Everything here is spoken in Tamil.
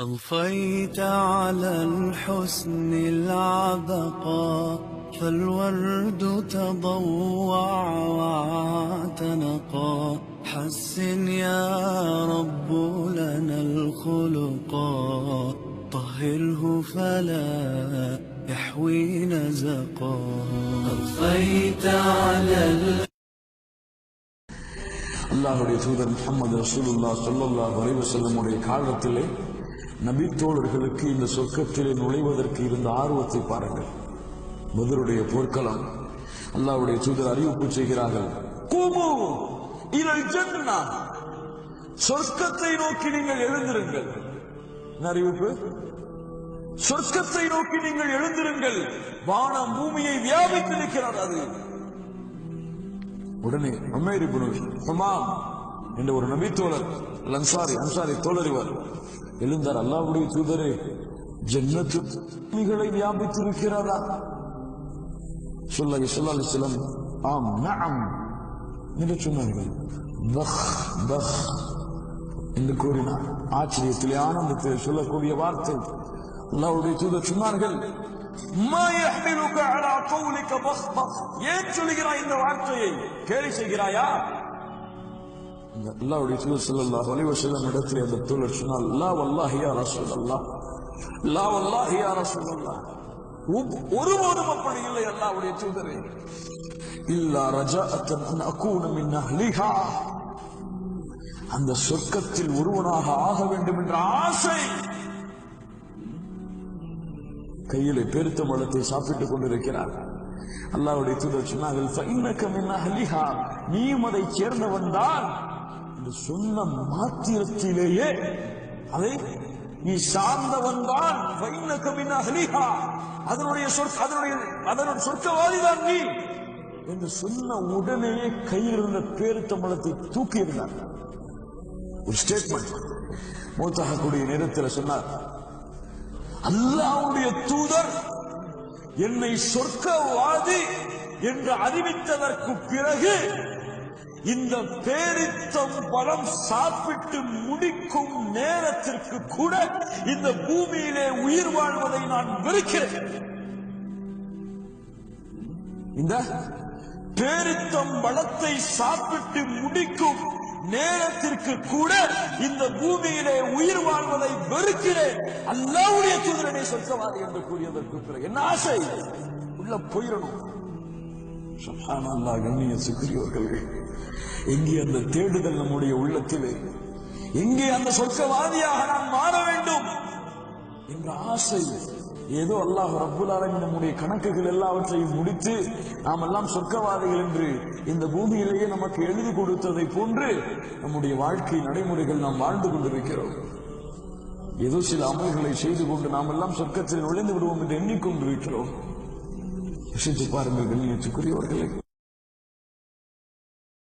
أضفيت على الحسن العبقى فالورد تضوع واعتنقا حسن يا رب لنا الخلقا طهره فلا يحوي نزقا أضفيت على ال அல்லாஹுடைய தூதர் முகமது ரசூலுல்லா ஸல்லல்லாஹு அலைஹி வஸல்லமுடைய காலத்திலே நபித்தோழர்களுக்கு இந்த சொர்க்கத்திலே நுழைவதற்கு இருந்த ஆர்வத்தை பாருங்கள். பதருடைய போர்க்களம் அல்லாஹ்வுடைய தூதர் அறிவிப்பு செய்கிறார்கள். கூமு இலல் ஜன்னா. சொர்க்கத்தை நோக்கி நீங்கள் எழுந்திருங்கள். என்ன அறிவிப்பு? சொர்க்கத்தை நோக்கி நீங்கள் எழுந்திருங்கள். வானம் பூமியை வியாபித்து நிற்கிறார் அது உடனே உமேர் இப்னு என்று ஒரு நபி தோழர் லன்சாரி அன்சாரி அன்சாரி தோழர் இவர். எழுந்தார் அல்லாவுடைய தூதரே ஜன்னத்து பூமிகளை வியாபித்திருக்கிறதா சொல்லி சொல்லா அலிஸ்லாம் ஆம் நாம் என்று சொன்னார்கள். என்று கூறினார். ஆச்சரியத்திலே ஆனந்தத்தில் சொல்லக்கூடிய வார்த்தை. அல்லாவுடைய தூதர் சொன்னார்கள் ஏன் சொல்லுகிறாய் இந்த வார்த்தையை? கேலி செய்கிறாயா? அல்லாவுடைய அல்லாஹ்வுடைய தூதர் ஸல்லல்லாஹு அலைஹி அந்த தோழர் சொன்னால் லா வல்லாஹியா ரசூலல்லா லா வல்லாஹியா ரசூலல்லா ஒருபோதும் அப்படி இல்லை அல்லாவுடைய தூதரே. இல்லா ரஜா அத்தன் அகூன மின் அஹ்லிஹா. அந்த சொர்க்கத்தில் ஒருவனாக ஆக வேண்டும் என்ற ஆசை. கையிலே பெருத்த பழத்தை சாப்பிட்டுக் கொண்டிருக்கிறார். அல்லாஹ்வுடைய தூதர் சொன்னார்கள் நீயும் அதை சேர்ந்தவன் தான். என்று சொன்ன மாத்திரத்திலேயே அதை நீ சார்ந்தவன் தான். அதனுடைய சொற்க அதனுடைய அதனுடைய சொர்க்கவாதிதான் நீ என்று சொன்ன உடனேயே கையில் இருந்த பேருத்தம்பளத்தை தூக்கி இருந்தார் ஒரு ஸ்டேட்மெண்ட் மூத்தகக்கூடிய நேரத்தில் சொன்னார் அல்லாஹ்வுடைய தூதர் என்னை சொர்க்கவாதி என்று அறிவித்ததற்கு பிறகு இந்த பேரித்தம் பழம் சாப்பிட்டு முடிக்கும் நேரத்திற்கு கூட இந்த பூமியிலே உயிர் வாழ்வதை நான் வெறுக்கிறேன். இந்த பேரித்தம் பழத்தை சாப்பிட்டு முடிக்கும் நேரத்திற்கு கூட இந்த பூமியிலே உயிர் வாழ்வதை வெறுக்கிறேன். அல்லாவுடைய தூதரனை சொர்க்கவாதி என்று கூறியதற்கு பிறகு என்ன ஆசை? உள்ள போயிடணும். சுபானல்லா கண்ணிய எங்கே அந்த தேடுதல் நம்முடைய உள்ளத்திலே. எங்கே அந்த சொர்க்கவாதியாக நான் மாற வேண்டும் என்ற ஆசை. ஏதோ அல்லாஹ் ரப்புல் நம்முடைய கணக்குகள் எல்லாவற்றையும் முடித்து நாம் எல்லாம் சொர்க்கவாதிகள் என்று இந்த பூமியிலேயே நமக்கு எழுதி கொடுத்ததை போன்று நம்முடைய வாழ்க்கை நடைமுறைகள் நாம் வாழ்ந்து கொண்டிருக்கிறோம். ஏதோ சில அமல்களை செய்து கொண்டு நாம் எல்லாம் சொர்க்கத்தில் நுழைந்து விடுவோம் என்று எண்ணிக்கொண்டிருக்கிறோம். யோசித்து பாருங்கள் கண்ணியத்துக்குரியவர்களே